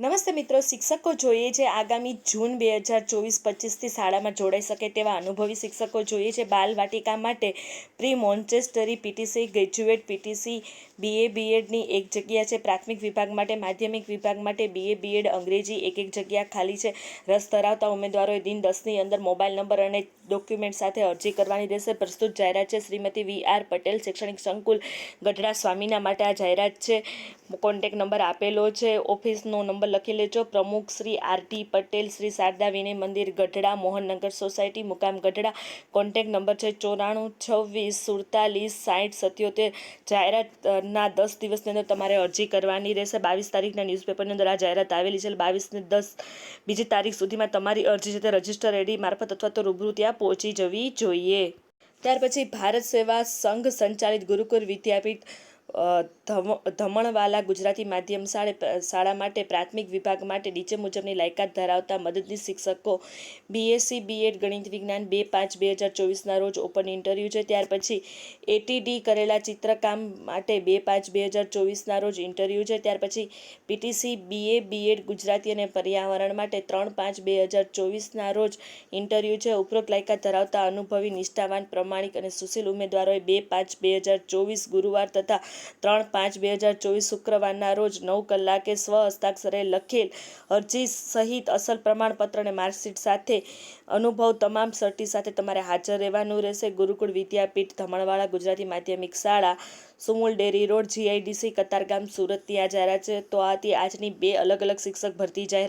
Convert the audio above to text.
નમસ્તે મિત્રો, શિક્ષકો જોઈએ છે આગામી જૂન બે હજાર ચોવીસ પચીસથી શાળામાં જોડાઈ શકે તેવા અનુભવી શિક્ષકો જોઈએ છે બાલ વાટિકા માટે pre મોન્ચેસ્ટરી PTC, graduate PTC, BA, બીએડની એક જગ્યા છે. પ્રાથમિક વિભાગ માટે માધ્યમિક વિભાગ માટે બીએ, બીએડ, અંગ્રેજી એક એક જગ્યા ખાલી છે. રસ ધરાવતા ઉમેદવારોએ દિન દસની અંદર મોબાઈલ નંબર અને ડોક્યુમેન્ટ સાથે અરજી કરવાની રહેશે. પ્રસ્તુત જાહેરાત છે શ્રીમતી વી આર પટેલ શૈક્ષણિક સંકુલ ગઢડા સ્વામીના માટે આ જાહેરાત છે. કોન્ટેક નંબર આપેલો છે. ઓફિસનો નંબર લખી લેજો. પ્રમુખ શ્રી આરટી પટેલ, શ્રી શારદા વિનય મંદિર, ગઢડા, મોહનનગર સોસાયટી, મુકામ ગઢડા. કોન્ટેક નંબર છે ચોરાણું, છવ્વીસ, સુડતાલીસ સાઠ સત્યોતેર. જાહેરાતના દસ દિવસની અંદર તમારે અરજી કરવાની રહેશે. બાવીસ તારીખના ન્યૂઝપેપરની અંદર આ જાહેરાત આવેલી છે. બાવીસને દસ, બીજી તારીખ સુધીમાં તમારી અરજી છે તે રજિસ્ટર એડી મારફત અથવા તો રૂબરૂ ત્યાં પહોંચી જવી જોઈએ. ત્યાર પછી ભારત સેવા સંઘ સંચાલિત ગુરુકુળ વિદ્યાપીઠ ધમણવાલા ગુજરાતી માધ્યમ શાળા શાળા માટે પ્રાથમિક વિભાગ માટે નીચે મુજબની લાયકાત ધરાવતા મદદનીશ શિક્ષકો બીએસસી બીએડ ગણિત વિજ્ઞાન બે પાંચ બે હજાર ચોવીસના રોજ ઓપન ઇન્ટરવ્યૂ છે. ત્યાર પછી એટીડી કરેલા ચિત્રકામ માટે બે પાંચ બે હજાર ચોવીસના રોજ ઇન્ટરવ્યૂ છે. ત્યાર પછી પીટીસી બીએ બીએડ ગુજરાતી અને પર્યાવરણ માટે ત્રણ પાંચ બે હજાર ચોવીસના રોજ ઇન્ટરવ્યૂ છે. ઉપરોક્ત લાયકાત ધરાવતા અનુભવી, નિષ્ઠાવાન, પ્રમાણિક અને સુશીલ ઉમેદવારોએ બે પાંચ બે હજાર ચોવીસ ગુરુવાર તથા ત્રણ પાંચ બે હજાર ચોવીસ શુક્રવારના રોજ નવ કલાકે સ્વ હસ્તાક્ષરે લખેલ અરજી સહિત અસલ પ્રમાણપત્ર અને માર્કશીટ સાથે અનુભવ તમામ સર્ટી સાથે તમારે હાજર રહેવાનું રહેશે. ગુરુકુળ વિદ્યાપીઠ ધમણવાળા ગુજરાતી માધ્યમિક શાળા Sumul dairy road, GIDC, Katargam સુરતની આ જાહેરાત છે. તો આથી આજની બે અલગ અલગ શિક્ષક ભરતી જાહેરાત